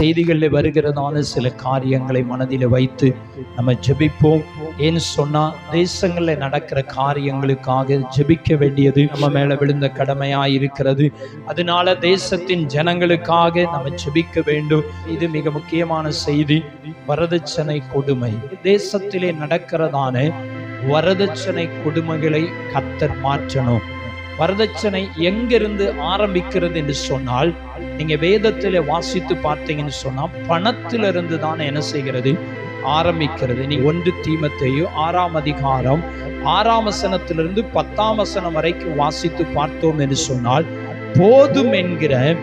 செய்திகளில் வருகிறதான சில காரியங்களை மனதில் வைத்து நம்ம ஜெபிப்போம். ஏன்னு சொன்னால் தேசங்களில் நடக்கிற காரியங்களுக்காக ஜெபிக்க வேண்டியது நம்ம மேலே விழுந்த கடமையாக இருக்கிறது. அதனால தேசத்தின் ஜனங்களுக்காக நம்ம ஜெபிக்க வேண்டும். இது மிக முக்கியமான செய்தி. வரதட்சணை கொடுமை. தேசத்திலே நடக்கிறதான வரதட்சணை கொடுமைகளை கத்தர் மாற்றணும். வரதட்சணை எங்கிருந்து ஆரம்பிக்கிறது என்று சொன்னால் நீங்க வேதத்தில வாசித்து பார்த்தீங்கன்னு சொன்னா பணத்திலிருந்து தான் என்ன செய்கிறது? ஆரம்பிக்கிறது. நீ ஒன்று தீமத்தையோ ஆறாம் அதிகாரம் ஆறாம் வசனத்திலிருந்து பத்தாம் வசனம் வரைக்கும் வாசித்து பார்த்தோம் என்று சொன்னால் போதும் என்கிற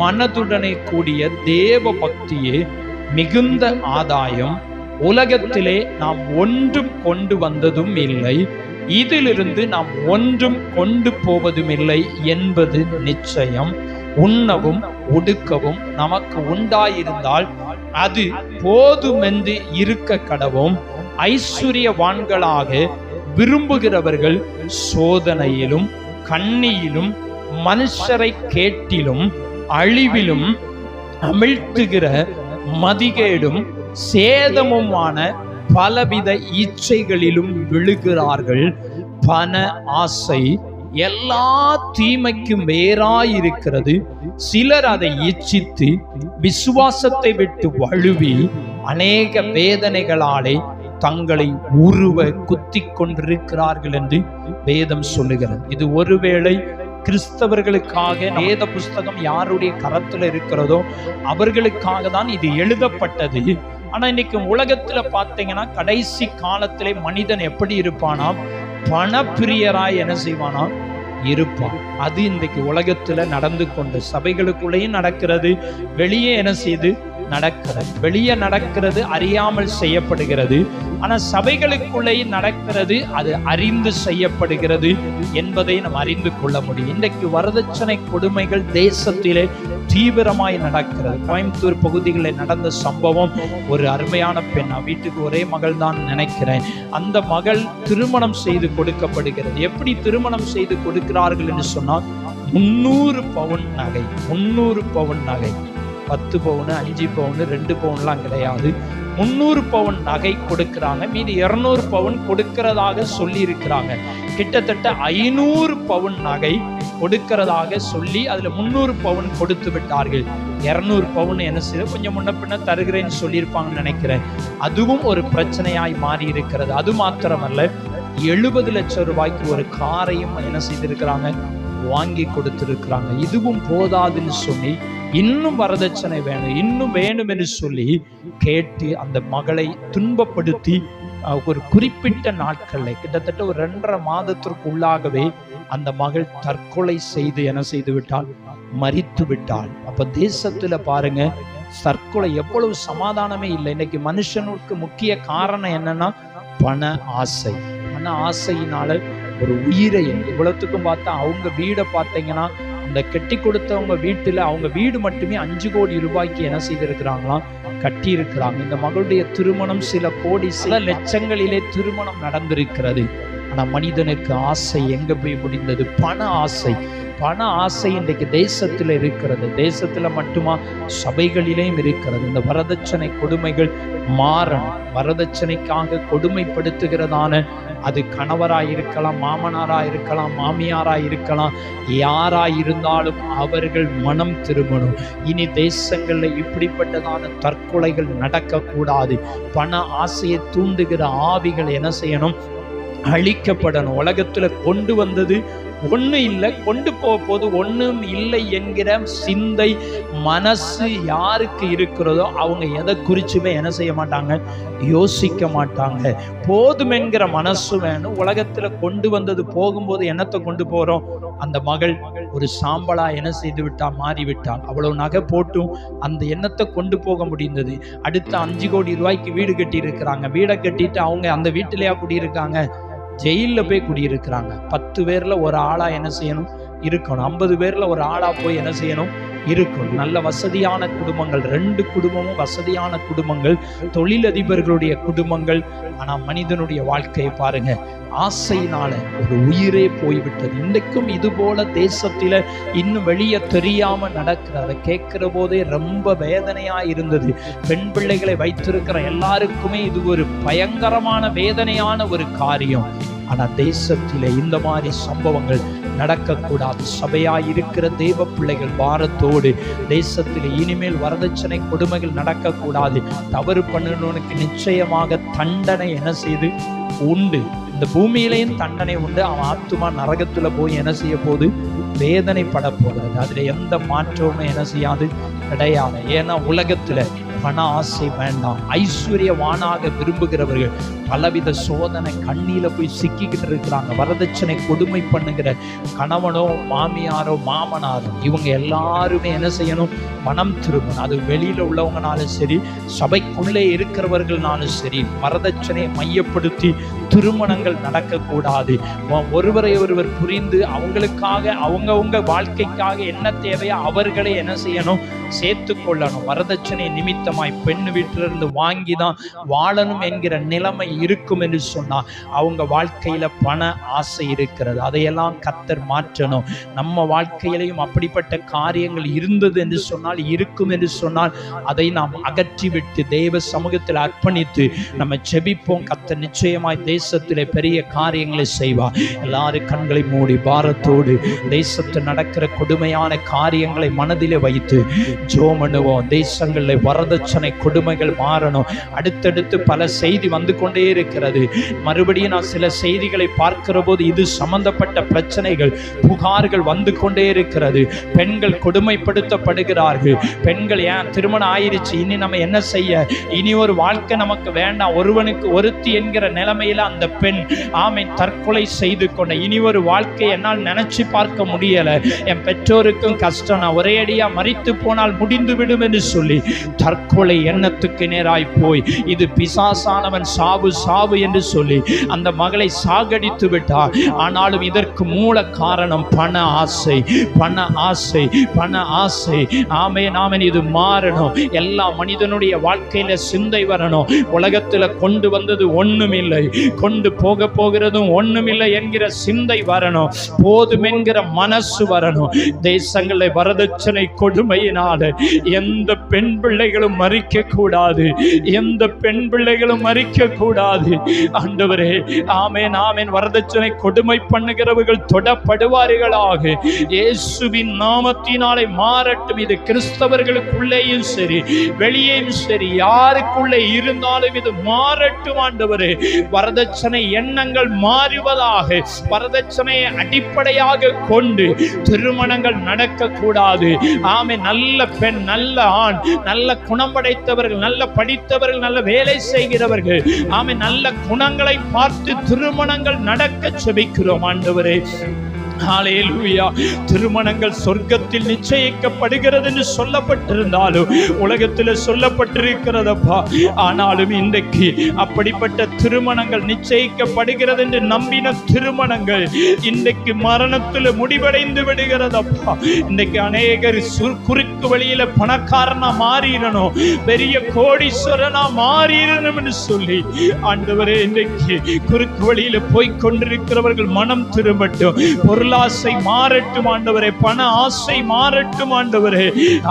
மனதுடனே கூடிய தேவ பக்தியே மிகுந்த ஆதாயம். உலகத்திலே நாம் ஒன்றும் கொண்டு வந்ததும் இல்லை. இதிலிருந்து நாம் ஒன்றும் கொண்டு போவதும் இல்லை என்பது நிச்சயம். உண்ணவும் உடுக்கவும் நமக்கு உண்டாயிருந்தால் அது போதுமென்று இருக்க கடவும். ஐஸ்வர்யவான்களாக விரும்புகிறவர்கள் சோதனையிலும் கண்ணியிலும் மனுஷரை கேட்டிலும் அழிவிலும் அமிழ்த்துகிற மதிகேடும் சேதமுமான பலவித இச்சைகளிலும் விழுகிறார்கள். பண ஆசை எல்லா தீமைக்கும் வேறாயிருக்கிறது சிலர் அதை இச்சித்து விசுவாசத்தை விட்டு வழுவி அநேக வேதனைகளாலே தங்களை உருவ குத்தி கொண்டிருக்கிறார்கள் என்று வேதம் சொல்லுகிறது. இது ஒருவேளை கிறிஸ்தவர்களுக்காக வேத புஸ்தகம் யாருடைய கரத்தில் இருக்கிறதோ அவர்களுக்காக தான் இது எழுதப்பட்டது. ஆனா இன்னைக்கு உலகத்துல பார்த்தீங்கன்னா கடைசி காலத்திலே மனிதன் எப்படி இருப்பானா? பணப்பிரியராய் என்ன செய்வானா? இருப்பான். அது இன்றைக்கு உலகத்துல நடந்து கொண்டு சபைகளுக்குள்ளேயும் நடக்கிறது வெளியே என்ன செய்து நடக்கிறது. வெளியே நடக்கிறது அறியாமல் செய்யப்படுகிறது. ஆனால் சபைகளுக்குள்ளே நடக்கிறது அது அறிந்து செய்யப்படுகிறது என்பதை நாம் அறிந்து கொள்ள முடியும். இன்றைக்கு வரதட்சணை கொடுமைகள் தேசத்திலே தீவிரமாய் நடக்கிறது. கோயம்புத்தூர் பகுதிகளில் நடந்த சம்பவம் ஒரு அருமையான பெண் வீட்டுக்கு ஒரே மகள் தான் நினைக்கிறேன். அந்த மகள் திருமணம் செய்து கொடுக்கப்படுகிறது. எப்படி திருமணம் செய்து கொடுக்கிறார்கள் என்று சொன்னால் முன்னூறு பவுன் நகை முன்னூறு பவுன் நகை. பத்து பவுனு அஞ்சு பவுனு ரெண்டு பவுன்லாம் கிடையாது. முந்நூறு பவுன் நகை கொடுக்கிறாங்க. மீதி இரநூறு பவுன் கொடுக்கிறதாக சொல்லி இருக்கிறாங்க கிட்டத்தட்ட ஐநூறு பவுன் நகை கொடுக்கிறதாக சொல்லி அதில் முந்நூறு பவுன் கொடுத்து விட்டார்கள். இரநூறு பவுன் என்ன செய்ய கொஞ்சம் முன்ன பின்ன தருகிறேன்னு சொல்லியிருப்பாங்கன்னு நினைக்கிறேன். அதுவும் ஒரு பிரச்சனையாய் மாறி இருக்கிறது அது மாத்திரமல்ல எழுபது லட்சம் ரூபாய்க்கு ஒரு காரையும் என்ன செய்திருக்கிறாங்க? வாங்கி கொடுத்துருக்குறாங்க. இதுவும் போதாதுன்னு சொல்லி இன்னும் வரதட்சணை வேணும் இன்னும் வேணும் என்று சொல்லி கேட்டு அந்த மகளை துன்பப்படுத்தி ஒரு குறிப்பிட்ட நாட்களில் கிட்டத்தட்ட ஒரு ரெண்டரை மாதத்திற்கு உள்ளாகவே அந்த மகள் தற்கொலை செய்து என செய்து விட்டால் மறித்து விட்டாள். அப்ப தேசத்துல பாருங்க தற்கொலை எவ்வளவு சமாதானமே இல்லை. இன்னைக்கு மனுஷனுக்கு முக்கிய காரணம் என்னன்னா பண ஆசை. பண ஆசையினால ஒரு உயிரை இவ்வளவுத்துக்கும் பார்த்தா அவங்க வீடை பார்த்தீங்கன்னா அந்த கட்டி கொடுத்தவங்க வீட்டில் அவங்க வீடு மட்டுமே அஞ்சு கோடி ரூபாய்க்கு என்ன செய்திருக்கிறாங்களாம் கட்டியிருக்கிறாங்க. இந்த மகளுடைய திருமணம் சில கோடி சில லட்சங்களிலே திருமணம் நடந்திருக்கிறது. ஆனால் மனிதனுக்கு ஆசை எங்கே போய் முடிந்தது? பண ஆசை. பண ஆசை இன்றைக்கு தேசத்தில் இருக்கிறது. தேசத்தில் மட்டுமா? சபைகளிலேயும் இருக்கிறது. இந்த வரதட்சணை கொடுமைகள் மாறணும். வரதட்சணைக்காக கொடுமைப்படுத்துகிறதான அது கணவராக இருக்கலாம் மாமனாராக இருக்கலாம் மாமியாராக இருக்கலாம். யாராக இருந்தாலும் அவர்கள் மனம் திரும்பணும். இனி தேசங்களில் இப்படிப்பட்டதான தற்கொலைகள் நடக்கக்கூடாது. பண ஆசையை தூண்டுகிற ஆவிகள் என்ன செய்யணும்? அழிக்கப்படணும். உலகத்தில் கொண்டு வந்தது ஒன்றும் இல்லை கொண்டு போக போது ஒன்றும் இல்லை என்கிற சிந்தை மனசு யாருக்கு இருக்கிறதோ அவங்க எதை குறிச்சுமே என்ன செய்ய மாட்டாங்க? யோசிக்க மாட்டாங்க. போதும் என்கிற மனசு வேணும். உலகத்தில் கொண்டு வந்தது போகும்போது என்னத்தை கொண்டு போகிறோம் அந்த மகள் ஒரு சாம்பலா என்ன செய்து விட்டால் மாறிவிட்டான் அவ்வளோ நகை போட்டும் அந்த எண்ணத்தை கொண்டு போக முடிந்தது. அடுத்த அஞ்சு கோடி ரூபாய்க்கு வீடு கட்டியிருக்கிறாங்க. வீடை கட்டிட்டு அவங்க அந்த வீட்டிலேயா குடியிருக்காங்க? ஜெயிலில் போய் குடியிருக்கிறாங்க. பத்து பேரில் ஒரு ஆளாக என்ன செய்யணும்? இருக்கணும். ஐம்பது பேரில் ஒரு ஆளாக போய் என்ன செய்யணும்? இருக்கும் நல்ல வசதியான குடும்பங்கள். ரெண்டு குடும்பமும் வசதியான குடும்பங்கள். தொழிலதிபர்களுடைய குடும்பங்கள். ஆனால் மனிதனுடைய வாழ்க்கையை பாருங்க. ஆசையினால ஒரு உயிரே போய்விட்டது. இன்றைக்கும் இது போல இன்னும் வெளியே தெரியாம நடக்கிற அதை கேட்கிற போதே ரொம்ப வேதனையா இருந்தது. பெண் பிள்ளைகளை வைத்திருக்கிற எல்லாருக்குமே இது ஒரு பயங்கரமான வேதனையான ஒரு காரியம். ஆனா தேசத்திலே இந்த மாதிரி சம்பவங்கள் நடக்கக்கூடாது. சபையாய் இருக்கிற தெய்வ பிள்ளைகள் பாரத்தோடு தேசத்தில் இனிமேல் வரதட்சணை கொடுமைகள் நடக்கக்கூடாது. தவறு பண்ணினவனுக்கு நிச்சயமாக தண்டனை என்ன செய்து? உண்டு. இந்த பூமியிலையும் தண்டனை உண்டு. அவன் ஆத்துமா நரகத்துல போய் என்ன செய்ய போது வேதனைப்பட போகிறது. அதுல எந்த மாற்றமும் என்ன செய்யாது? கிடையாது. ஏன்னா உலகத்துல பண ஆசை வேண்டாம். ஐஸ்வர்யவானாக விரும்புகிறவர்கள் பலவித சோதனை கண்ணியில் போய் சிக்கிக்கிட்டு இருக்கிறாங்க. வரதட்சணை கொடுமை பண்ணுகிற கணவனோ மாமியாரோ மாமனாரோ இவங்க எல்லாருமே என்ன செய்யணும்? மனம் திரும்பணும். அது வெளியில் உள்ளவங்கனாலும் சரி சபைக்குள்ளே இருக்கிறவர்கள்னாலும் சரி வரதட்சணையை மையப்படுத்தி திருமணங்கள் நடக்கக்கூடாது. ஒருவரை ஒருவர் புரிந்து அவங்களுக்காக அவங்கவுங்க வாழ்க்கைக்காக என்ன தேவையோ அவர்களை என்ன செய்யணும்? சேர்த்து கொள்ளணும். வரதட்சணை நிமித்தமாய் பெண் வீட்டிலிருந்து வாங்கி தான் வாழணும் என்கிற நிலைமை இருக்கும் என்று சொன்னால் அவங்க வாழ்க்கையில் பண ஆசை இருக்கிறது. அதையெல்லாம் கத்தர் மாற்றணும். நம்ம வாழ்க்கையிலையும் அப்படிப்பட்ட காரியங்கள் இருந்தது என்று சொன்னால் இருக்கும் என்று சொன்னால் அதை நாம் அகற்றிவிட்டு தெய்வ சமூகத்தில் அர்ப்பணித்து நம்ம செபிப்போம் கத்தர் நிச்சயமாய் தேசத்திலே பெரிய காரியங்களை செய்வார் எல்லாரும் கண்களை மூடி பாரத்தோடு தேசத்தில் நடக்கிற கொடுமையான காரியங்களை மனதிலே வைத்து ஜோமனுவோம் தேசங்களில் வரதட்சணை கொடுமைகள் மாறணும். அடுத்தடுத்து பல செய்தி வந்து கொண்டே இருக்கிறது. மறுபடியும் நான் சில செய்திகளை பார்க்கிற போது இது சம்பந்தப்பட்ட பிரச்சனைகள் புகார்கள் வந்து கொண்டே இருக்கிறது. பெண்கள் கொடுமைப்படுத்தப்படுகிறார்கள். பெண்கள் ஏன் திருமணம் ஆயிருச்சு? இனி நம்ம என்ன செய்ய? இனி ஒரு வாழ்க்கை நமக்கு வேண்டாம். ஒருவனுக்கு ஒருத்தி என்கிற நிலைமையில அந்த பெண் ஆமை தற்கொலை செய்து கொண்ட. இனி ஒரு வாழ்க்கை என்னால் நினைச்சு பார்க்க முடியல. என் பெற்றோருக்கும் கஷ்டம். நான் ஒரே அடியாக மறித்து போனால் முடிந்து விடும் என்று சொல்லி தற்கொலை எண்ணத்துக்கு நேராய் போய் இது பிசாசானவன் சாவு சாவு என்று சொல்லி அந்த மகளை சாகடித்து விட்டார். ஆனாலும் இதற்கு மூல காரணம் பண ஆசை பண ஆசை பண ஆசை. ஆமே நாமன் இது மாறணும். எல்லா மனிதனுடைய வாழ்க்கையில சிந்தை வரணும். உலகத்தில் கொண்டு வந்தது ஒண்ணுமில்லை. கொண்டு போக போகிறதும் ஒண்ணுமில்லை என்கிற சிந்தை வரணும். போதும் என்கிற மனசு வரணும். தேசங்களை வரதட்சணை கொடுமையினால எந்த பெண் பிள்ளைகளும் மறிக்க கூடாது எந்த பெண் பிள்ளைகளும் மறிக்க கூடாது ஆண்டவரே ஆமேன் ஆமேன். வரதட்சணை கொடுமை பண்ணுகிறவர்கள் தொடப்படுவார்களாக. இயேசுவின் நாமத்தினாலே மாறட்டும். இது கிறிஸ்தவர்களுக்குள்ளேயும் சரி வெளியேயும் சரி. யாருக்குள்ளே இருந்தாலும் இது மாறட்டும் ஆண்டவரே. வரதட்சணை எண்ணங்கள் மாறுவதாக வரதட்சணையை அடிப்படையாக கொண்டு திருமணங்கள் நடக்கக்கூடாது. ஆமை நல்ல பெண் நல்ல ஆண் நல்ல குணம் படைத்தவர்கள் நல்ல படித்தவர்கள் நல்ல வேலை செய்கிறவர்கள். ஆமை நல்ல குணங்களை பார்த்து திருமணங்கள் நடக்க செபிக்கிறோம் ஆண்டவரே. திருமணங்கள் சொர்க்கத்தில் நிச்சயிக்கப்படுகிறது என்று சொல்லப்பட்டிருந்தாலும் உலகத்தில் சொல்லப்பட்டிருக்கிறதப்பா. ஆனாலும் இன்றைக்கு அப்படிப்பட்ட திருமணங்கள் நிச்சயிக்கப்படுகிறது என்று நம்பின திருமணங்கள் இன்றைக்கு மரணத்தில் முடிவடைந்து விடுகிறதப்பா. இன்றைக்கு அநேகர் குறுக்கு வழியில பணக்காரனா மாறிடணும் பெரிய கோடீஸ்வரனா மாறிடணும் என்று சொல்லி. ஆண்டவரே இன்றைக்கு குறுக்கு வழியில போய் கொண்டிருக்கிறவர்கள் மனம் திரும்பட்டும். பொருள் பொருளாசை மாறட்டும் ஆண்டவரே பண ஆசை மாறட்டும் ஆண்டவரே.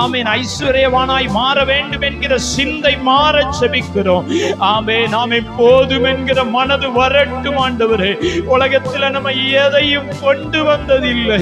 ஆமேன். ஐஸ்வர்யவானாய் மாற வேண்டும் என்கிற சிந்தை மாற செபிக்கிறோம். ஆமே நாம் போதும் என்கிற மனது வரட்டும் ஆண்டவரே. உலகத்துல நம்ம எதையும் கொண்டு வந்ததில்லை.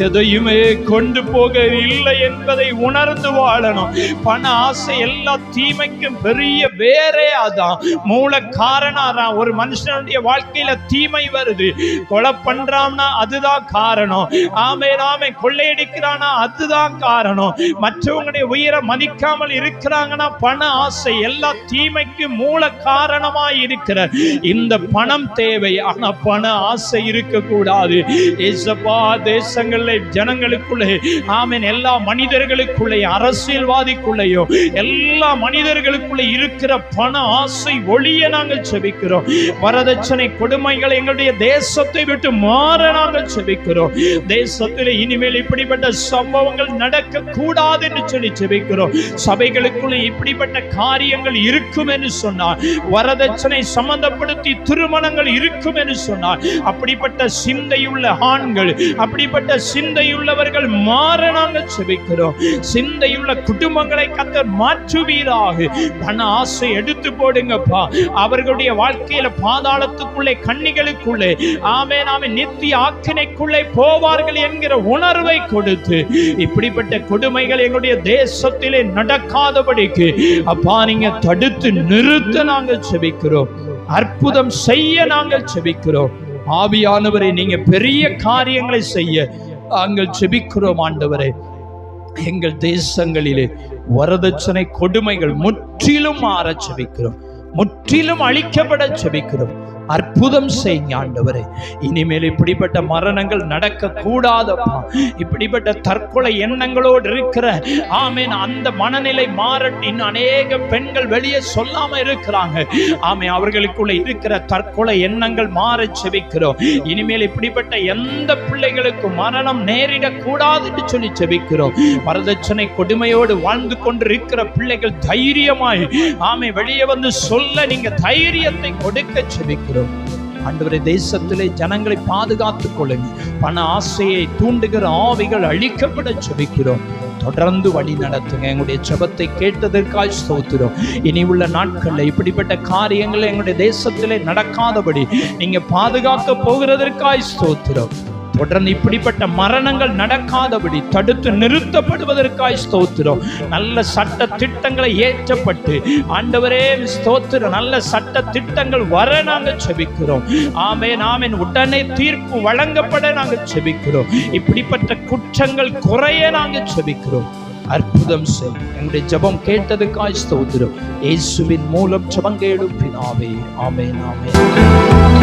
எதையுமே கொண்டு போக இல்லை என்பதை உணர்ந்து வாழணும். பண ஆசை எல்லா தீமைக்கும் பெரிய வேறே அதான். மூல காரணம் ஒரு மனுஷனுடைய வாழ்க்கையில தீமை வருது. கொலை பண்றான்னா அதுதான் காரணம். ஆமே நாமே கொள்ளையடிக்கிறானா? அதுதான் காரணம். மற்றவங்களுடைய உயிரை மதிக்காமல் இருக்கிறாங்கன்னா பண ஆசை எல்லா தீமைக்கு மூல காரணமா இருக்கிற இந்த பணம் தேவை ஆனா பண ஆசை இருக்கக்கூடாது. ஏசப்பா தேசங்களிலே ஜனங்களுக்குள்ளே ஆமீன் எல்லா மனிதர்களுக்குள்ளே அரசியல்வாதிக்குள்ளேயும் எல்லா மனிதர்களுக்குள்ளே இருக்கிற பண ஆசை ஒளிய நாங்கள் செபிக்கிறோம். வரதட்சணை கொடுமைகள் எங்களுடைய தேசத்தை விட்டு மாற நாங்கள் செபி செபிக்கிறோம் தேசத்தில் இனிமேல் இப்படிப்பட்ட சம்பவங்கள் நடக்க கூடாது என்று சொல்லி செபிக்கிறோம் சபைகளுக்குள்ள இப்படிப்பட்ட காரியங்கள் இருக்கும் என்று சொன்னார். வரதட்சணை சம்பந்தப்படுத்தி திருமணங்கள் இருக்கும் என்று சொன்னார். அப்படிப்பட்ட சிந்தையுள்ள ஆண்கள் அப்படிப்பட்ட சிந்தையுள்ளவர்கள் மாற நாங்கள் செபிக்கிறோம் சிந்தையுள்ள குடும்பங்களை கத்தர் மாற்றுவீராக. பண ஆசை எடுத்து போடுங்கப்பா. அவர்களுடைய வாழ்க்கையில பாதாளத்துக்குள்ளே கண்ணிகளுக்குள்ளே. ஆமே நாம நித்திய ஆக்கினை கொடுமைக்குள்ளே போவார்கள் என்கிற உணர்வை கொடுத்து இப்படிப்பட்ட கொடுமைகள் எங்களுடைய தேசத்திலே நடக்காதபடிக்கு அப்பா நீங்க தடுத்து நிறுத்த நாங்கள் செபிக்கிறோம். அற்புதம் செய்ய நாங்கள் செபிக்கிறோம். ஆவியானவரை நீங்க பெரிய காரியங்களை செய்ய நாங்கள் செபிக்கிறோம் ஆண்டவரே. எங்கள் தேசங்களிலே வரதட்சணை கொடுமைகள் முற்றிலும் மாற செபிக்கிறோம். முற்றிலும் அழிக்கப்பட செபிக்கிறோம். அற்புதம் செய்யுங்க ஆண்டவரே. இனிமேல் இப்படிப்பட்ட மரணங்கள் நடக்க கூடாதப்பா இப்படிப்பட்ட தற்கொலை எண்ணங்களோடு இருக்கிற ஆமேன் அந்த மனநிலை மாறட்டு இன்னும் அநேக பெண்கள் வெளியே சொல்லாம இருக்கிறாங்க. ஆமே அவர்களுக்குள்ள இருக்கிற தற்கொலை எண்ணங்கள் மாற செபிக்கிறோம். இனிமேல் இப்படிப்பட்ட எந்த பிள்ளைகளுக்கும் மரணம் நேரிடக்கூடாதுன்னு சொல்லி செபிக்கிறோம். வரதட்சணை கொடுமையோடு வாழ்ந்து கொண்டிருக்கிற பிள்ளைகள் தைரியமாய் ஆமை வெளியே வந்து சொல்ல நீங்க தைரியத்தை கொடுக்க செபிக்கிறோம். ஆண்டவரே தேசத்திலே ஜனங்களை பாதுகாத்துக் கொள்ளுங்க. பண ஆசையை தூண்டுகிற ஆவிகள் அழிக்கப்பட செபிக்கிறோம் தொடர்ந்து வழி நடத்துங்க. எங்களுடைய ஜபத்தை கேட்டதற்காய் ஸ்தோத்திரம். இனி உள்ள நாட்களில் இப்படிப்பட்ட காரியங்கள் எங்களுடைய தேசத்திலே நடக்காதபடி நீங்க பாதுகாக்க போகிறதற்காய் ஸ்தோத்திரம். தொடர்ந்து இப்படிப்பட்ட மரணங்கள் நடக்காதபடி தடுத்து நிறுத்தப்படுவதற்காய் ஸ்தோத்திரம். நல்ல சட்ட திட்டங்களை ஏற்றப்பட்டு ஆண்டவரே ஸ்தோத்திரம். நல்ல சட்ட திட்டங்கள் வர நாங்கள் செபிக்கிறோம். ஆமென் ஆமென். உடனே தீர்ப்பு வழங்கப்பட நாங்கள் செபிக்கிறோம். இப்படிப்பட்ட குற்றங்கள் குறைய நாங்கள் செபிக்கிறோம். அற்புதம் செய். எங்களுடைய ஜெபம் கேட்டதுக்காய் ஸ்தோத்திரம். இயேசுவின் மூலம் ஜபம் கேடும் ஆமே ஆமை ஆமென்.